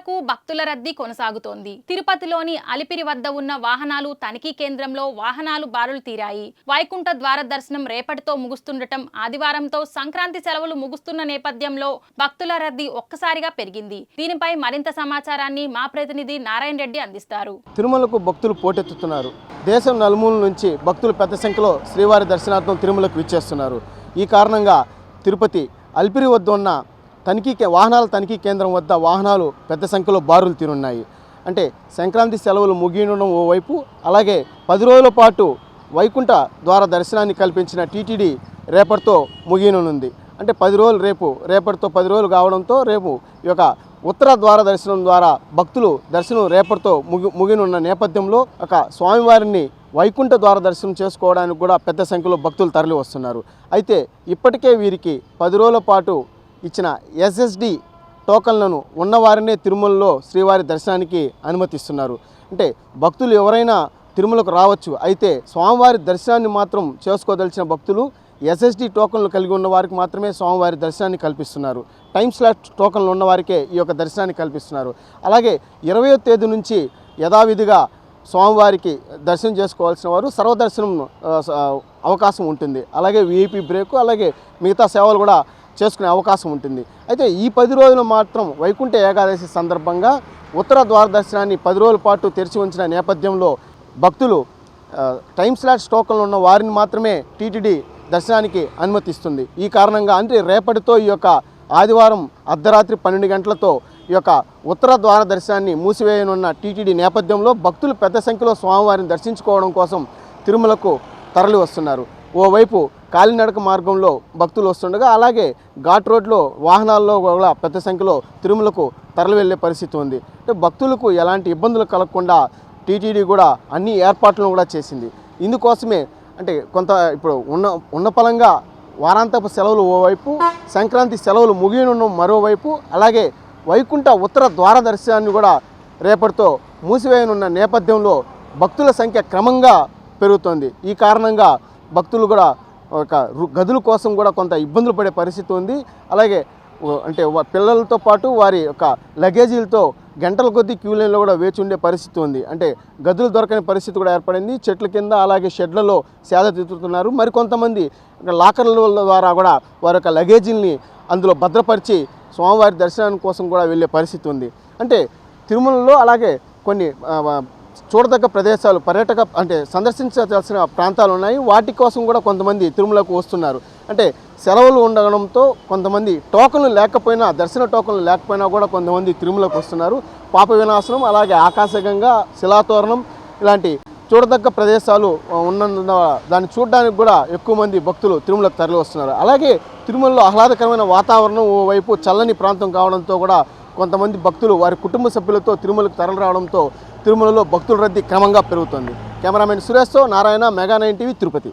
మేరకు భక్తుల రద్దీ కొనసాగుతోంది. తిరుపతిలోని అలిపిరి వద్ద ఉన్న వాహనాలు తనిఖీ కేంద్రంలో వాహనాలు బారులు తీరాయి. వైకుంఠ ద్వార దర్శనం రేపటితో ముగుస్తుండటం ఆదివారంతో సంక్రాంతి సెలవులు ముగుస్తున్న నేపథ్యంలో భక్తుల రద్దీ ఒక్కసారిగా పెరిగింది. దీనిపై మరింత సమాచారాన్ని మా ప్రతినిధి నారాయణ రెడ్డి అందిస్తారు. తిరుమలకు భక్తులు పోటెత్తుతున్నారు. దేశం నలుమూల నుంచి భక్తులు పెద్ద సంఖ్యలో శ్రీవారి దర్శనార్థం తిరుమలకు విచ్చేస్తున్నారు. ఈ కారణంగా తిరుపతి అల్పిరి వద్ద ఉన్న తనిఖీ వాహనాల తనిఖీ కేంద్రం వద్ద వాహనాలు పెద్ద సంఖ్యలో బారులు తీరున్నాయి. అంటే సంక్రాంతి సెలవులు ముగియడం ఓవైపు అలాగే పది రోజుల పాటు వైకుంఠ ద్వార దర్శనాన్ని కల్పించిన టీటీడీ రేపటితో ముగియనుంది. అంటే పది రోజులు రేపు రేపటితో పది రోజులు కావడంతో రేపు ఈ యొక్క ఉత్తర ద్వార దర్శనం ద్వారా భక్తులు దర్శనం రేపటితో ముగి ముగినున్న నేపథ్యంలో ఒక స్వామివారిని వైకుంఠ ద్వార దర్శనం చేసుకోవడానికి కూడా పెద్ద సంఖ్యలో భక్తులు తరలి వస్తున్నారు అయితే ఇప్పటికే వీరికి పది రోజుల పాటు ఇచ్చిన ఎస్ఎస్డి టోకన్లను ఉన్నవారినే తిరుమలలో శ్రీవారి దర్శనానికి అనుమతిస్తున్నారు. అంటే భక్తులు ఎవరైనా తిరుమలకు రావచ్చు అయితే స్వామివారి దర్శనాన్ని మాత్రం చేసుకోదలిచిన భక్తులు ఎస్ఎస్డి టోకన్లు కలిగి ఉన్న వారికి మాత్రమే స్వామివారి దర్శనాన్ని కల్పిస్తున్నారు. టైం స్లాట్ టోకన్లు ఉన్న వారికే ఈ యొక్క దర్శనాన్ని కల్పిస్తున్నారు. అలాగే ఇరవయో తేదీ నుంచి యథావిధిగా స్వామివారికి దర్శనం చేసుకోవాల్సిన వారు సర్వదర్శనం అవకాశం ఉంటుంది. అలాగే విఐపి బ్రేకు అలాగే మిగతా సేవలు కూడా చేసుకునే అవకాశం ఉంటుంది. అయితే ఈ పది రోజులు మాత్రం వైకుంఠ ఏకాదశి సందర్భంగా ఉత్తర ద్వార దర్శనాన్ని పది రోజుల పాటు తెరిచి ఉంచిన నేపథ్యంలో భక్తులు టైం స్లాట్ స్టోకంలో ఉన్న వారిని మాత్రమే టీటీడీ దర్శనానికి అనుమతిస్తుంది. ఈ కారణంగా అంటే రేపటితో ఈ యొక్క ఆదివారం అర్ధరాత్రి పన్నెండు గంటలతో ఈ యొక్క ఉత్తర ద్వార దర్శనాన్ని మూసివేయనున్న టీటీడీ నేపథ్యంలో భక్తులు పెద్ద సంఖ్యలో స్వామివారిని దర్శించుకోవడం కోసం తిరుమలకు తరలి వస్తున్నారు ఓవైపు కాలినడక మార్గంలో భక్తులు వస్తుండగా అలాగే ఘాట్ రోడ్లో వాహనాల్లో కూడా పెద్ద సంఖ్యలో తిరుమలకు తరలి వెళ్ళే పరిస్థితి ఉంది. అంటే భక్తులకు ఎలాంటి ఇబ్బందులు కలగకుండా టీటీడీ కూడా అన్ని ఏర్పాట్లను కూడా చేసింది. ఇందుకోసమే అంటే కొంత ఇప్పుడు ఉన్న ఉన్న పలంగా వారాంతపు సెలవులు ఓవైపు సంక్రాంతి సెలవులు ముగియనున్న మరోవైపు అలాగే వైకుంఠ ఉత్తర ద్వార దర్శనాన్ని కూడా రేపటితో మూసివేయనున్న నేపథ్యంలో భక్తుల సంఖ్య క్రమంగా పెరుగుతోంది. ఈ కారణంగా భక్తులు కూడా ఒక రు- గదుల కోసం కూడా కొంత ఇబ్బందులు పడే పరిస్థితి ఉంది. అలాగే అంటే పిల్లలతో పాటు వారి యొక్క లగేజీలతో గంటల కొద్దీ క్యూ లైన్లో కూడా వేచి ఉండే పరిస్థితి ఉంది. అంటే గదులు దొరకని పరిస్థితి కూడా ఏర్పడింది. చెట్ల కింద అలాగే షెడ్లలో సేద తీరుతున్నారు మరికొంతమంది లాకర్ల ద్వారా కూడా వారి యొక్క లగేజీల్ని అందులో భద్రపరిచి స్వామివారి దర్శనం కోసం కూడా వెళ్ళే పరిస్థితి ఉంది. అంటే తిరుమలలో అలాగే కొన్ని చూడదగ్గ ప్రదేశాలు పర్యాటక అంటే సందర్శించాల్సిన ప్రాంతాలు ఉన్నాయి. వాటి కోసం కూడా కొంతమంది తిరుమలకు వస్తున్నారు. అంటే సెలవులు ఉండడంతో కొంతమంది టోకన్లు లేకపోయినా దర్శన టోకన్లు లేకపోయినా కూడా కొంతమంది తిరుమలకు వస్తున్నారు. పాప వినాశనం అలాగే ఆకాశగంగా శిలాతోరణం ఇలాంటి చూడదగ్గ ప్రదేశాలు ఉన్నందున దాన్ని చూడడానికి కూడా ఎక్కువ మంది భక్తులు తిరుమలకు తరలి వస్తున్నారు అలాగే తిరుమలలో ఆహ్లాదకరమైన వాతావరణం ఓవైపు చల్లని ప్రాంతం కావడంతో కూడా కొంతమంది భక్తులు వారి కుటుంబ సభ్యులతో తిరుమలకు తరలి రావడంతో తిరుమలలో భక్తుల రద్దీ క్రమంగా పెరుగుతోంది. Cameraman సురేష్తో Narayana mega nine TV Tirupati.